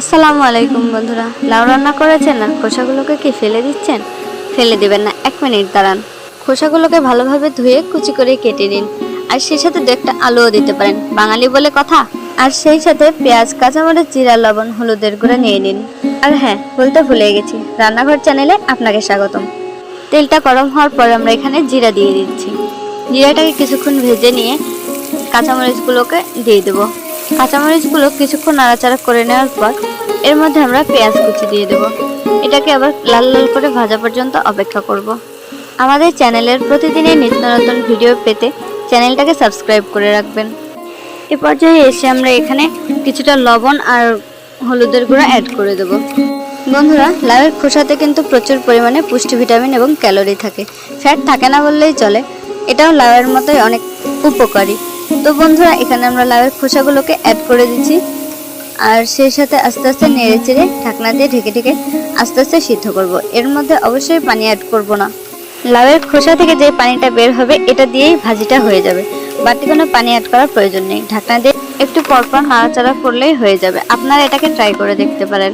আসসালামু আলাইকুম বন্ধুরা। লাউ রান্না করেছেন আর খোসাগুলোকে কি ফেলে দিচ্ছেন? ফেলে দেবেন না, এক মিনিট দাঁড়ান। খোসাগুলোকে ভালোভাবে ধুয়ে কুচি করে কেটে নিন। আর সেই সাথে দু একটা আলুও দিতে পারেন। বাঙালি বলে কথা। আর সেই সাথে পেঁয়াজ, কাঁচামরিচ, জিরা, লবণ, হলুদের গুঁড়া নিয়ে নিন। আর হ্যাঁ বলতে ভুলে গেছি। রান্নাঘর চ্যানেলে আপনাকে স্বাগতম। তেলটা গরম হওয়ার পর আমরা এখানে জিরা দিয়ে দিচ্ছি। জিরাটাকে কিছুক্ষণ ভেজে নিয়ে কাঁচামরিচগুলোকে দিয়ে দেবো। কাঁচামরিচগুলো কিছুক্ষণ নাড়াচাড়া করে নেওয়ার পর এর মধ্যে আমরা পেঁয়াজ কুচি দিয়ে দেবো। এটাকে আবার লাল লাল করে ভাজা পর্যন্ত অপেক্ষা করব। আমাদের চ্যানেলের প্রতিদিনের নিত্য নতুন ভিডিও পেতে চ্যানেলটাকে সাবস্ক্রাইব করে রাখবেন। এ পর্যায়ে এসে আমরা এখানে কিছুটা লবণ আর হলুদের গুঁড়া অ্যাড করে দেব। বন্ধুরা, লাউয়ের খোসাতে কিন্তু প্রচুর পরিমাণে পুষ্টি ভিটামিন এবং ক্যালোরি থাকে। ফ্যাট থাকে না বললেই চলে। এটাও লাউয়ের মতোই অনেক উপকারী। তো বন্ধুরা, এখানে আমরা লাউয়ের খোসাগুলোকে অ্যাড করে দিচ্ছি। আর সেই সাথে আস্তে আস্তে নেড়ে চেড়ে ঢাকনা দিয়ে ঢেকে ঢেকে আস্তে আস্তে সিদ্ধ করব। এর মধ্যে অবশ্যই পানি অ্যাড করব না। লাউয়ের খোসা থেকে যে পানিটা বের হবে, এটা দিয়েই ভাজিটা হয়ে যাবে। বাড়তি কোনো পানি অ্যাড করার প্রয়োজন নেই। ঢাকনা দিয়ে একটু পরপর নাড়াচাড়া করলেই হয়ে যাবে। আপনারা এটাকে ট্রাই করে দেখতে পারেন।